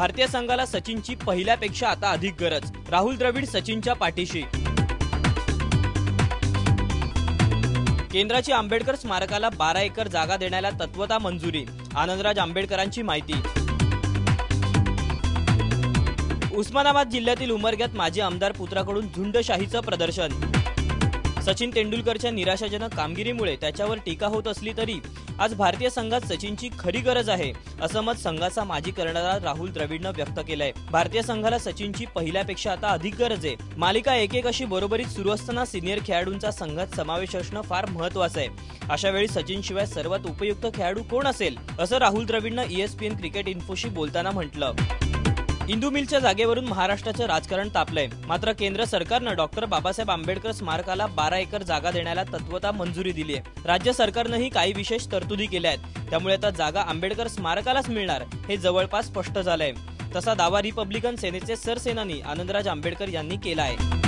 भारतीय संघाला सचिनची पहिल्यापेक्षा आता अधिक गरज. राहुल द्रविड सचिनच्या पाठीशी. केंद्राची आंबेडकर स्मारकाला बारा एकर जागा देण्याला तत्वता मंजुरी. आनंदराज आंबेडकरांची माहिती. उस्मानाबाद जिल्ह्यातील उमरग्यात माजी आमदार पुत्राकडून झुंडशाहीचं प्रदर्शन. सचिन तेंडुलकरच्या निराशाजनक कामगिरीमुळे त्याच्यावर टीका होत असली तरी आज भारतीय संघात सचिनची खरी गरज आहे असं मत संघाचा माजी कर्णधार राहुल द्रविडनं व्यक्त केलंय. भारतीय संघाला सचिनची पहिल्यापेक्षा आता अधिक गरज आहे. मालिका एक एक अशी बरोबरीत सुरू असताना सिनियर खेळाडूंचा संघात समावेश असणं फार महत्वाचं आहे. अशा वेळी सचिन शिवाय सर्वात उपयुक्त खेळाडू कोण असेल असं राहुल द्रविडनं ईएसपीएन क्रिकेट इन्फोशी बोलताना म्हटलं. इंदू मिलच्या जागेवरून महाराष्ट्राचं राजकारण तापलंय. मात्र केंद्र सरकारनं डॉक्टर बाबासाहेब आंबेडकर स्मारकाला बारा एकर जागा देण्याला तत्वता मंजुरी दिली आहे राज्य सरकारनंही काही विशेष तरतुदी केल्या आहेत. त्यामुळे आता जागा आंबेडकर स्मारकालाच मिळणार हे जवळपास स्पष्ट झालंय. तसा दावा रिपब्लिकन सेनेचे सरसेनानी आनंदराज आंबेडकर यांनी केला आहे.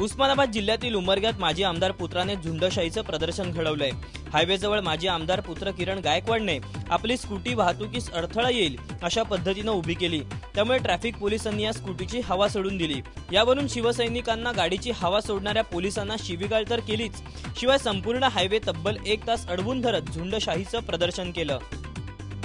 उस्मानाबाद जिल्ह्यातील उमरग्यात माजी आमदार पुत्राने झुंडशाहीचं प्रदर्शन घडवलंय. हायवेजवळ माजी आमदार पुत्र किरण गायकवाडने आपली स्कूटी वाहतुकीस अडथळा येईल अशा पद्धतीनं उभी केली. त्यामुळे ट्रॅफिक पोलिसांनी या स्कूटीची हवा सोडून दिली. यावरून शिवसैनिकांना गाडीची हवा सोडणाऱ्या पोलिसांना शिवीगाळ तर केलीच. शिवाय संपूर्ण हायवे तब्बल एक तास अडवून धरत झुंडशाहीचं प्रदर्शन केलं.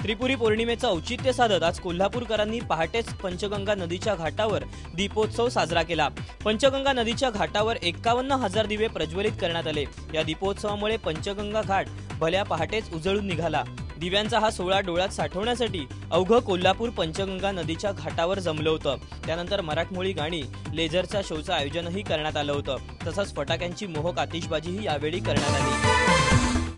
त्रिपुरी पौर्णिमेचं औचित्य साधत आज कोल्हापूरकरांनी पहाटेच पंचगंगा नदीच्या घाटावर दीपोत्सव साजरा केला. पंचगंगा नदीच्या घाटावर एकावन्न हजार दिवे प्रज्वलित करण्यात आले. या दीपोत्सवामुळे पंचगंगा घाट भल्या पहाटेच उजळून निघाला. दिव्यांचा हा सोहळा डोळ्यात साठवण्यासाठी अवघं कोल्हापूर पंचगंगा नदीच्या घाटावर जमलं होतं. त्यानंतर मराठमोळी गाणी लेझरच्या शोचं आयोजनही करण्यात आलं होतं. तसंच फटाक्यांची मोहक आतिषबाजीही यावेळी करण्यात आली.